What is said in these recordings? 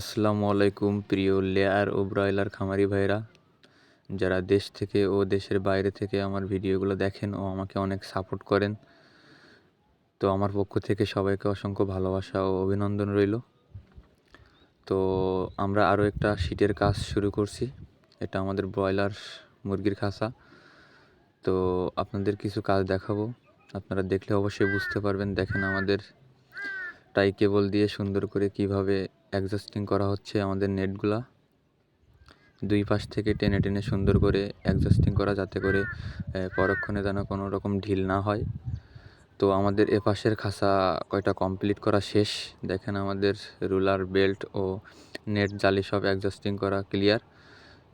আসসালামু আলাইকুম প্রিয় লেয়ার ও ব্রয়লার খামারি ভাইরা যারা দেশ থেকে ও দেশের বাইরে থেকে আমার ভিডিওগুলো দেখেন ও আমাকে অনেক সাপোর্ট করেন, তো আমার পক্ষ থেকে সবাইকে অসংখ্য ভালোবাসা ও অভিনন্দন রইল। তো আমরা আরও একটা শীটের কাজ শুরু করছি, এটা আমাদের ব্রয়লার মুরগির খাসা। তো আপনাদের কিছু কাজ দেখাবো, আপনারা দেখলে অবশ্যই বুঝতে পারবেন, দেখেন আমাদের টাই কেবল দিয়ে সুন্দর করে কীভাবে অ্যাডজাস্টিং করা হচ্ছে আমাদের নেটগুলা দুই পাশ থেকে টেনে টেনে সুন্দর করে অ্যাডজাস্টিং করা যাতে করে পরক্ষণে যেন কোনো রকম ঢিল না হয়। তো আমাদের এ পাশের খাসা কয়টা কমপ্লিট করা শেষ। দেখেন আমাদের রুলার বেল্ট ও নেট জালি সব অ্যাডজাস্টিং করা ক্লিয়ার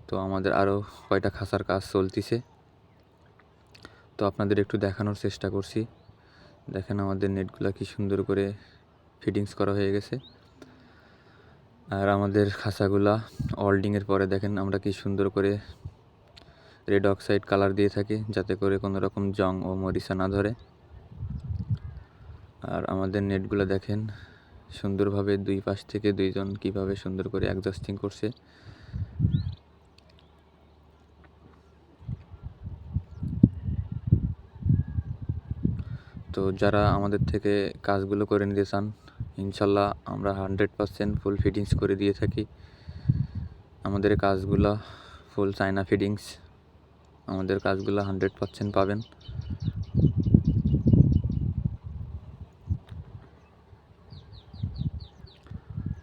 তো আমাদের আরও কয়টা খাসার কাজ চলতিছে। তো আপনাদের একটু দেখানোর চেষ্টা করছি। দেখেন আমাদের নেটগুলো কি সুন্দর করে ফিটিংস করা হয়ে গেছে। আর আমাদের খাঁচাগুলা অল্ডিংয়ের পরে দেখেন আমরা কি সুন্দর করে রেড অক্সাইড কালার দিয়ে থাকি, যাতে করে কোনো রকম জং ও মরিচা না ধরে। আর আমাদের নেটগুলো দেখেন সুন্দরভাবে দুই পাশ থেকে দুইজন কীভাবে সুন্দর করে অ্যাডজাস্টিং করছে। তো যারা আমাদের থেকে কাজগুলো করে নিতে চান ইনশাল্লাহ আমরা হান্ড্রেড পারসেন্ট ফুল ফিটিংস করে দিয়ে থাকি। আমাদের কাজগুলো ফুল চায়না ফিটিংস, আমাদের কাজগুলো হান্ড্রেড পারসেন্ট পাবেন।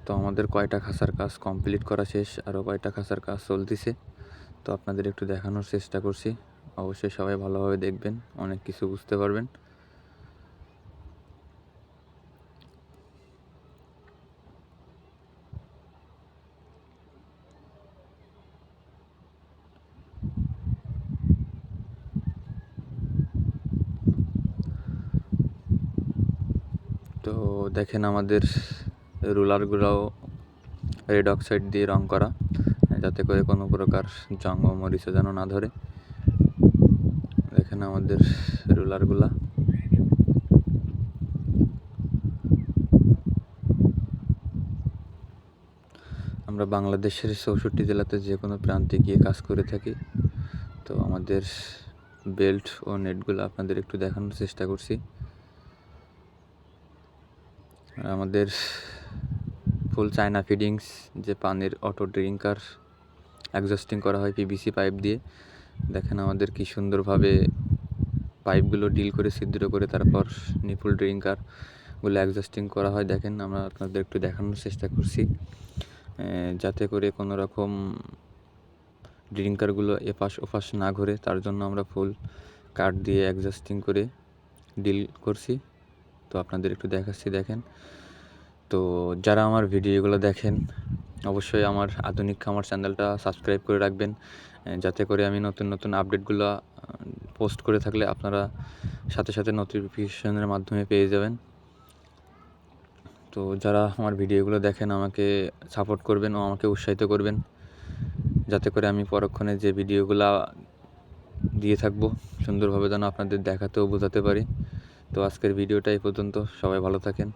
তো আমাদের কয়টা খাসার কাজ কমপ্লিট করা শেষ আরও কয়টা খাসার কাজ চলতেছে, তো আপনাদের একটু দেখানোর চেষ্টা করছি। অবশ্যই সবাই ভালোভাবে দেখবেন, অনেক কিছু বুঝতে পারবেন। তো দেখেন আমাদের রুলারগুলোও রেড অক্সাইড দিয়ে রং করা, যাতে করে কোনো প্রকার জঙ্গ মরিচা যেন না ধরে। দেখেন আমাদের রুলারগুলা। আমরা বাংলাদেশের চৌষট্টি জেলাতে যে কোনো প্রান্তে গিয়ে কাজ করে থাকি। তো আমাদের বেল্ট ও নেটগুলো আপনাদের একটু দেখানোর চেষ্টা করছি। আমাদের ফুল চায়না ফিডিংস যে পানির অটো ড্রিঙ্কার অ্যাডজাস্টিং করা হয় পিভিসি পাইপ দিয়ে। দেখেন আমাদের কি সুন্দরভাবে পাইপগুলো ডিল করে, ছিদ্র করে, তারপর নিপুল ড্রিঙ্কারগুলো অ্যাডজাস্টিং করা হয়। দেখেন আমরা আপনাদের একটু দেখানোর চেষ্টা করছি। যাতে করে কোনো রকম ড্রিঙ্কারগুলো এপাশ ওপাশ না ঘুরে, তার জন্য আমরা ফুল কাঠ দিয়ে অ্যাডজাস্টিং করে ডিল করছি। তো আপনাদের একটু দেখাচ্ছি, দেখেন। তো যারা আমার ভিডিওগুলো দেখেন, অবশ্যই আমার আধুনিক খামার চ্যানেলটা সাবস্ক্রাইব করে রাখবেন যাতে করে আমি নতুন নতুন আপডেটগুলো পোস্ট করে থাকলে আপনারা সাথে সাথে নোটিফিকেশনের মাধ্যমে পেয়ে যাবেন। তো যারা আমার ভিডিওগুলো দেখেন, আমাকে সাপোর্ট করবেন ও আমাকে উৎসাহিত করবেন, যাতে করে আমি পরক্ষণে যে ভিডিওগুলো দিয়ে থাকব, সুন্দরভাবে যেন আপনাদের দেখাতেও বোঝাতে পারি। তো আজকের ভিডিওটা এই পর্যন্ত। সবাই ভালো থাকেন।